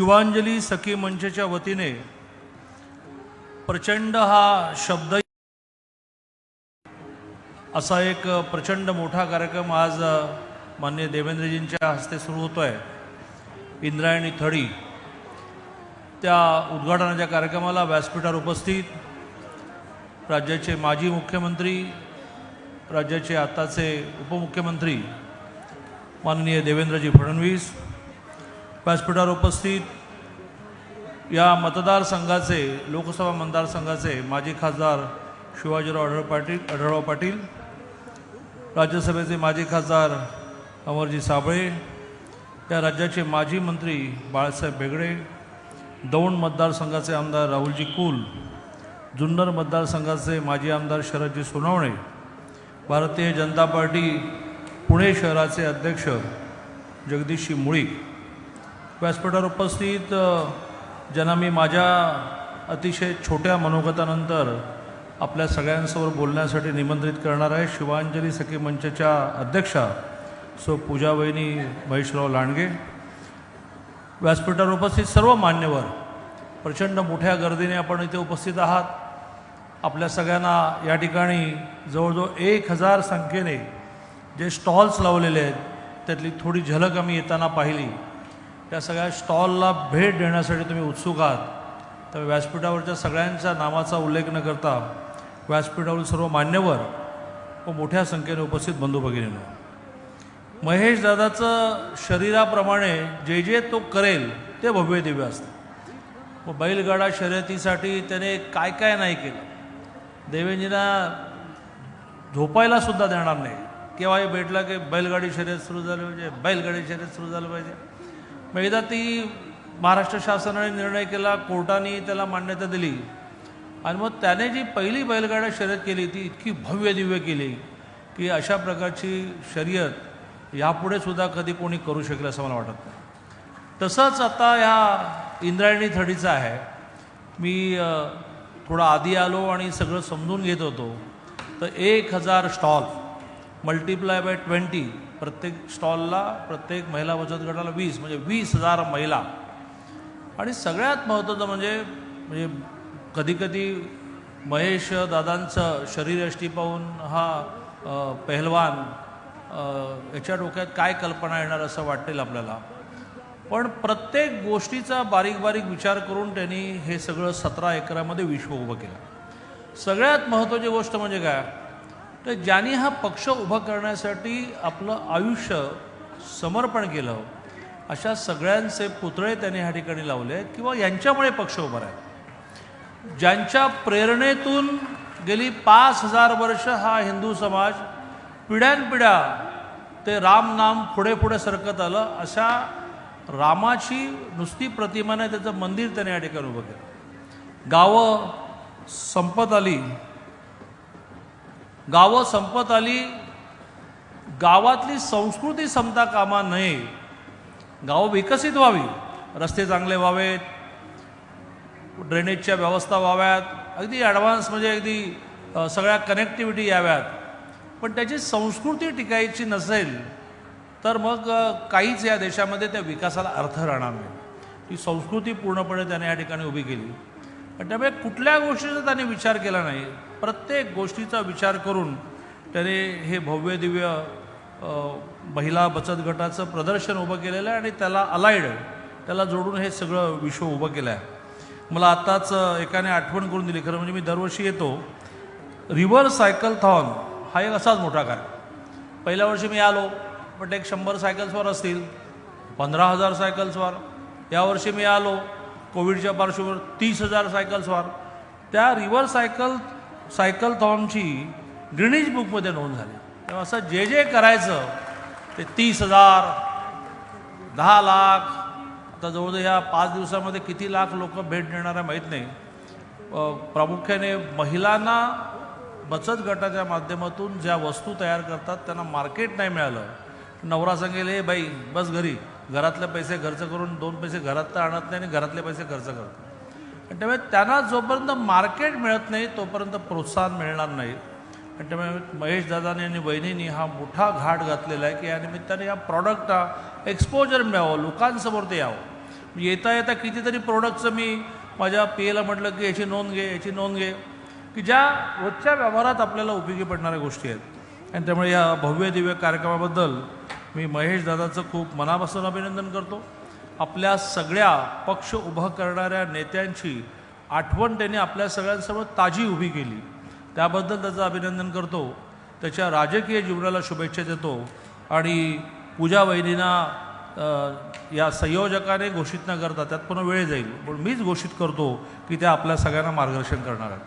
शिवांजली सखी मंचच्या वतीने प्रचंड हा शब्द असा एक प्रचंड मोठा कार्यक्रम आज मान्य माननीय देवेंद्रजींच्या हस्ते सुरू होतो आहे इंद्रायणी थडी. त्या उद्घाटनाच्या कार्यक्रमाला व्यासपीठावर उपस्थित राज्याचे माजी मुख्यमंत्री राज्याचे आताचे उपमुख्यमंत्री माननीय देवेंद्रजी फडणवीस व्यासपीठावर उपस्थित या मतदारसंघाचे लोकसभा मतदारसंघाचे माजी खासदार शिवाजीराव आढळ पाटील आढळराव पाटील राज्यसभेचे माजी खासदार अमरजी साबळे या राज्याचे माजी मंत्री बाळासाहेब बेगडे दौंड मतदारसंघाचे आमदार राहुलजी कुल जुन्नर मतदारसंघाचे माजी आमदार शरदजी सोनवणे भारतीय जनता पार्टी पुणे शहराचे अध्यक्ष जगदीशजी मुळीक. व्यासपीठावर उपस्थित ज्यांना मी माझ्या अतिशय छोट्या मनोगतानंतर आपल्या सगळ्यांसमोर बोलण्यासाठी निमंत्रित करणार आहे. शिवांजली सखी मंचच्या अध्यक्षा सो पूजा वहिनी महेशराव लांडगे. व्यासपीठावर उपस्थित सर्व मान्यवर प्रचंड मोठ्या गर्दीने आपण इथे उपस्थित आहात. आपल्या सगळ्यांना या ठिकाणी जवळजवळ एक हजार संख्येने जे स्टॉल्स लावलेले आहेत त्यातली थोडी झलक आम्ही येताना पाहिली. या सगळ्या स्टॉलला भेट देण्यासाठी तुम्ही उत्सुक आहात. तर व्यासपीठावरच्या सगळ्यांच्या नावाचा उल्लेख न करता व्यासपीठावरील सर्व मान्यवर व मोठ्या संख्येने उपस्थित बंधू भगिनीनं महेश दादाचं शरीराप्रमाणे जे जे तो करेल ते भव्य दिव्य असतं. व बैलगाडा शर्यतीसाठी त्याने काय काय नाही केलं. देवेंजींना झोपायला सुद्धा देणार नाही. केव्हाही भेटला की बैलगाडी शर्यत सुरू झाली पाहिजे बैलगाडी शर्यत सुरू झालं पाहिजे. मग एकदा ती महाराष्ट्र शासनाने निर्णय केला कोर्टाने त्याला मान्यता दिली. आणि मग त्याने जी पहिली बैलगाडा शर्यत केली ती इतकी भव्य दिव्य केली की अशा प्रकारची शर्यत यापुढे सुद्धा कधी कोणी करू शकेल असं मला वाटत नाही. तसंच आता ह्या इंद्रायणी थडीचं आहे. मी थोडा आधी आलो आणि सगळं समजून घेत होतो. तर एक हजार स्टॉल मल्टिप्लाय बाय ट्वेंटी प्रत्येक स्टॉलला प्रत्येक महिला बचत गटाला वीस म्हणजे वीस हजार महिला. आणि सगळ्यात महत्त्वाचं म्हणजे म्हणजे कधीकधी महेश दादांचं शरीरयष्टी पाहून हा पहलवान पेहलवान याच्या डोक्यात काय कल्पना येणार असं वाटेल आपल्याला. पण प्रत्येक गोष्टीचा बारीक बारीक विचार करून त्यांनी हे सगळं सतरा एकरामध्ये विश्व उभं केलं. सगळ्यात महत्त्वाची गोष्ट म्हणजे काय? तर ज्यांनी हा पक्ष उभा करण्यासाठी आपलं आयुष्य समर्पण केलं अशा सगळ्यांचे पुतळे त्यांनी ह्या ठिकाणी लावले किंवा यांच्यामुळे पक्ष उभा राहिला. ज्यांच्या प्रेरणेतून गेली पाच हजार वर्ष हा हिंदू समाज पिढ्यानपिढ्या ते राम नाम पुढे पुढे सरकत आलं अशा रामाची नुसती प्रतिमा नाही त्याचं मंदिर त्याने या ठिकाणी उभं केलं. गावं संपत आली गावं संपत आली गावातली संस्कृती संपता कामा नये. गावं विकसित व्हावी रस्ते चांगले व्हावेत ड्रेनेजच्या व्यवस्था व्हाव्यात अगदी ॲडव्हान्स म्हणजे अगदी सगळ्या कनेक्टिव्हिटी याव्यात. पण त्याची संस्कृती टिकायची नसेल तर मग काहीच या देशामध्ये त्या विकासाला अर्थ राहणार नाही. ती संस्कृती पूर्णपणे त्याने या ठिकाणी उभी केली. त्यामुळे कुठल्या गोष्टीचा त्याने विचार केला नाही. प्रत्येक गोष्टीचा विचार करून त्याने हे भव्य दिव्य महिला बचत गटाचं प्रदर्शन उभं केलेलं आहे आणि त्याला अलाइड त्याला जोडून हे सगळं विश्व उभं केलं आहे मला आत्ताच एकाने आठवण करून दिली. खरं म्हणजे मी दरवर्षी येतो. रिव्हर सायकल थॉन हा एक असाच मोठा कार्यक्रम. पहिल्या वर्षी मी आलो पण एक शंभर सायकल्सवर असतील पंधरा हजार सायकल्सवर. यावर्षी मी आलो कोविडच्या पार्श्वभूमीवर तीस हजार सायकल्सवर त्या रिव्हर सायकल सायकल थॉनची ग्रिनीज बुकमध्ये नोंद झाली. तेव्हा असं जे जे करायचं ते तीस हजार दहा लाख आता जवळजवळ ह्या पाच दिवसामध्ये किती लाख लोक भेट देणार आहे माहीत नाही. प्रामुख्याने महिलांना बचत गटाच्या माध्यमातून ज्या वस्तू तयार करतात त्यांना मार्केट नाही मिळालं. नवरा सांगेल हे बाई बस घरी. घरातले पैसे खर्च करून दोन पैसे घरात तर आणत नाही आणि घरातले पैसे खर्च करतात आणि त्यामुळे त्यांना जोपर्यंत मार्केट मिळत नाही तोपर्यंत प्रोत्साहन मिळणार नाही. आणि त्यामुळे महेश दादानी आणि वहिनींनी हा मोठा घाट घातलेला आहे की या निमित्ताने या प्रॉडक्टला एक्सपोजर मिळावं लोकांसमोर ते यावं. म्हणजे येता येता कितीतरी प्रोडक्टचं मी माझ्या पी एला म्हटलं की याची नोंद घे याची नोंद घे. की ज्या रोजच्या व्यवहारात आपल्याला उपयोगी पडणाऱ्या गोष्टी आहेत. आणि त्यामुळे या भव्य दिव्य कार्यक्रमाबद्दल मी महेश दादाचं खूप मनापासून अभिनंदन करतो. आपल्या सगळ्या पक्ष उभं करणाऱ्या नेत्यांची आठवण त्यांनी आपल्या सगळ्यांसमोर ताजी उभी केली. त्याबद्दल त्याचं अभिनंदन करतो. त्याच्या राजकीय जीवनाला शुभेच्छा देतो. आणि पूजा वहिनींना या संयोजकाने घोषित न करता त्यात पण वेळ जाईल. पण मीच घोषित करतो की त्या आपल्या सगळ्यांना मार्गदर्शन करणार आहेत.